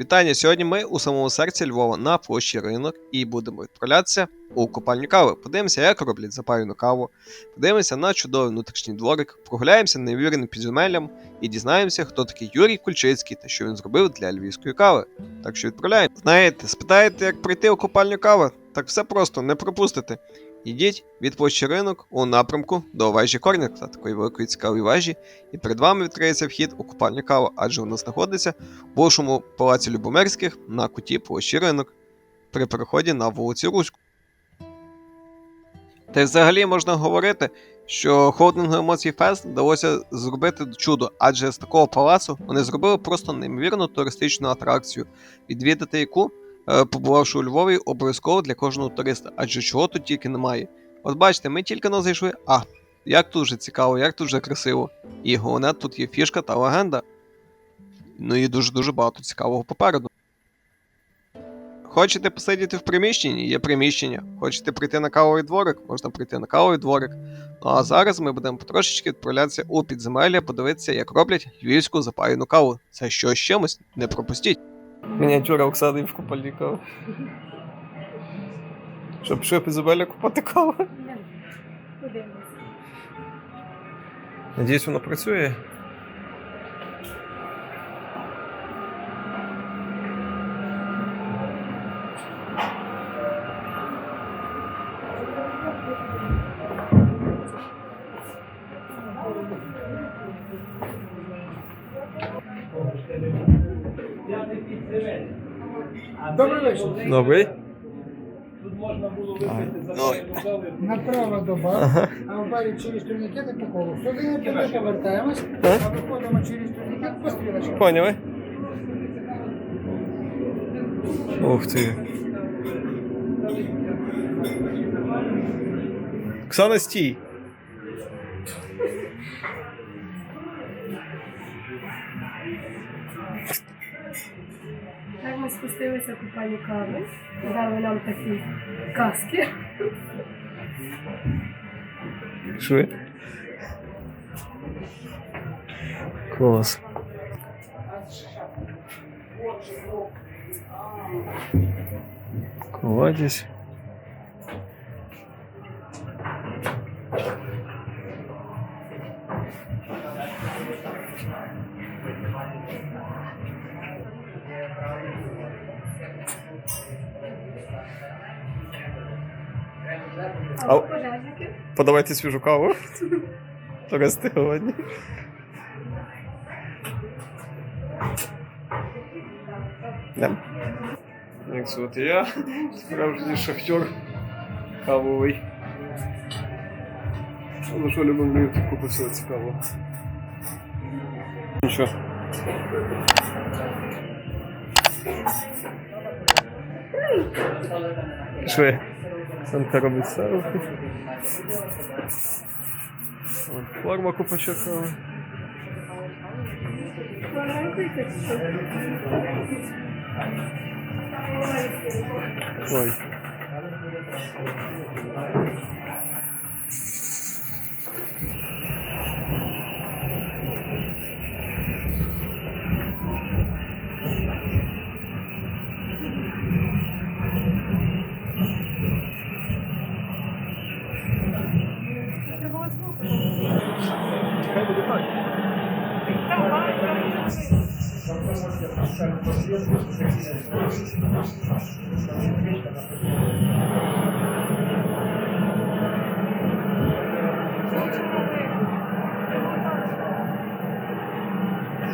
Вітання! Сьогодні ми у самому серці Львова на площі ринок і будемо відправлятися у купальню кави. Подивимося, як роблять запаяну каву. Подивимося на чудовий внутрішній дворик, прогуляємося неймовірним підземеллям і дізнаємося, хто такий Юрій Кульчицький та що він зробив для львівської кави. Так що відправляємо. Знаєте, спитаєте, як прийти у купальню кави? Так все просто, не пропустите. Йдіть від площі ринок у напрямку до вежі Корника, такої великої цікавої вежі, і перед вами відкриється вхід у купальню каву, адже вона знаходиться в бувшому палаці Любомирських на куті площі ринок при переході на вулицю Руську. Та й взагалі можна говорити, що Холдингу Емоцій Фест вдалося зробити чудо, адже з такого палацу вони зробили просто неймовірну туристичну атракцію, відвідати яку, побувавши у Львові, обов'язково для кожного туриста, адже чого тут тільки немає. От бачите, ми тільки не зайшли, а як тут же цікаво, як тут же красиво. І головне, тут є фішка та легенда. Ну і дуже-дуже багато цікавого попереду. Хочете посидіти в приміщенні? Є приміщення. Хочете прийти на кавовий дворик? Можна прийти на кавовий дворик. Ну а зараз ми будемо потрошечки відправлятися у підземелля, подивитися, як роблять львівську запаяну каву. Це що з чимось, не пропустіть. Мініатюра Оксани в купальні кави. Щоб що підземелля купати каву? Надіюсь, воно працює. Добрий вечір. Добрий. Направо до бару, Ага. а в барі через турнікети по колу. Сюди туди повертаємось, Так. а виходимо через турнікет по стрілочці. Поняли? Ух ти. Оксана, стій. Спустилися в купальні кави, дали нам такі каски. Шви. Клас. Кладись. А Подавайте свіжу каву. Туристи голодні. Да. Як звати я? Справжній шахтер кавовий. Ну що люблю купити все цікаво. Нічого. Пішли. Санка робить селфі. От, Форма купача. Ой.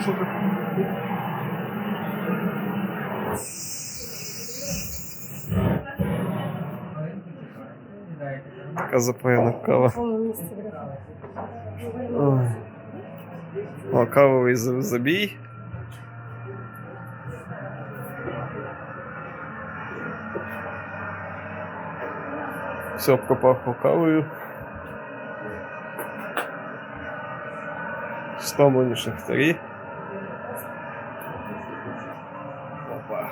Що ти? Така запаяна кава. Воно місце буде. Ой. О, кавовий за- забій. Все пропахло кавою. Стомлені шахтарі. Опа.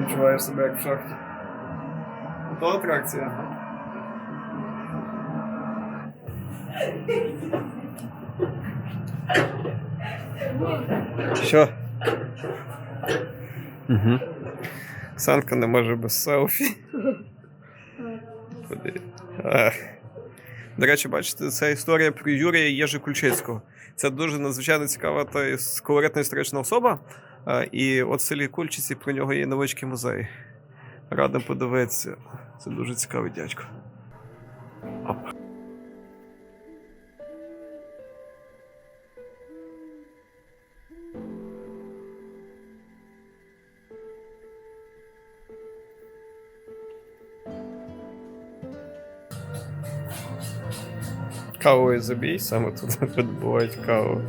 Відчуваєш себе як в шахті. То атракція. Що? Угу. Оксанка не може без селфі. До речі, бачите, це історія про Юрія Єжи-Кульчицького. Це дуже надзвичайно цікава та колоритна історична особа. Е, І от в селі Кульчиці про нього є невеличкий музей. Радо подивитися. Це дуже цікавий дядько. Оп. Кавовий забій, саме тут видобувають каву.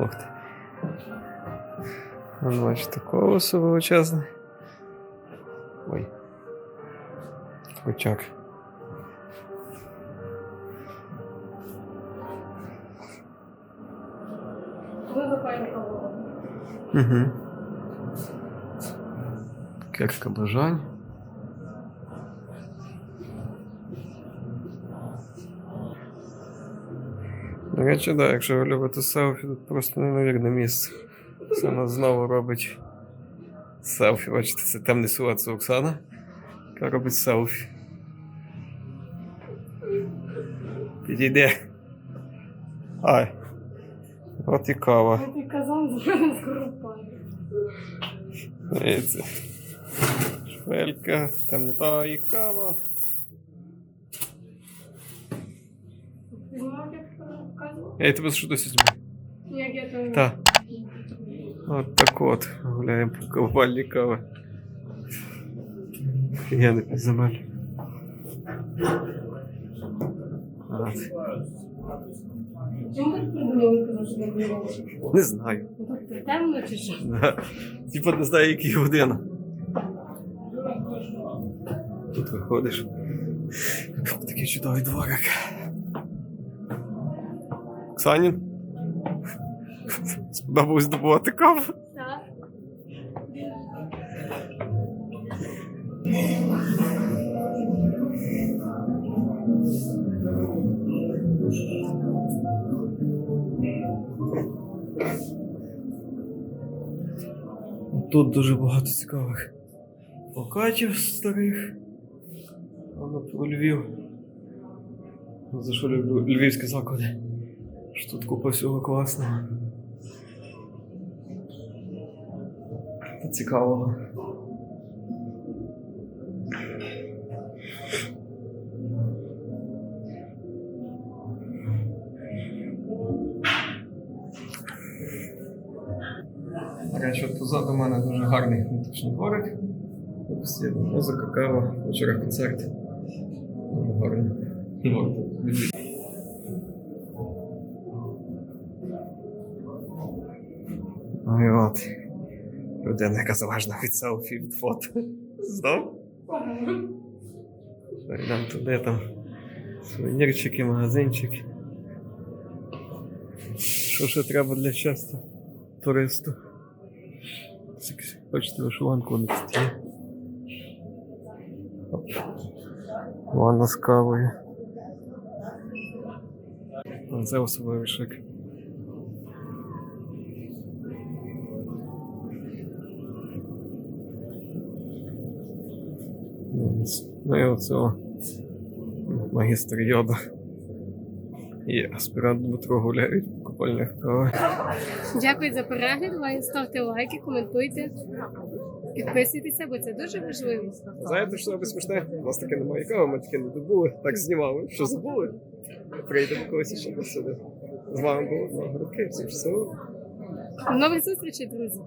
Ух ти. Вон, бачите, колесо величезне. Ой. Очак. Угу. Кепка бажань. До речі, да, якщо ви любите селфі, тут просто неймовірне місце. Це вона знову робить селфі. Бачите, це темний силует, це Оксана, яка робить селфі. Підійде. Ай. От і кава. Ти казав, з мене. Дивіться. Швелька, темнота і кава. Я тебе що досі знімаю. Як я там... Так. От так от. Гуляємо по ковбальні кави. Я не підземель. Чому ти придумали, казав, що не було? Не знаю. Ну, Тобто темно чи що? Типа не знаю, який година. Тут виходиш. Такий чудовий дворик. Оксанін? Сподобалось добувати каву. Так. Тут дуже багато цікавих плакатів старих. Воно про Львів. За що люблю львівські заклади? Що тут купа всього класного. Цікавого. Позаду мене дуже гарний внутрішній дворик. Музика, кава, вечора концерт. Гарно. Ну і от. Людина, яка залежна від селфі від фото. Знов? Йдемо туди там. Сувенірчики, магазинчики. Що ще треба для щастя туристу? Хочете вишиванку на стіл. Ванна з кавою. Це особливий шик. Ну і оцього магістр йода. І аспірант Дмитро гуляють в купальнях. Дякую за перегляд. Лай- Ставте лайки, коментуйте, підписуйтеся, бо це дуже важливо. Знаєте, що робить смішне? У нас таке немає кави, ми таке не добули, так знімали. Що забули? Прийдемо колись ще до сюди. З вами було два роки, всім щасливо. Нових зустрічей, друзі!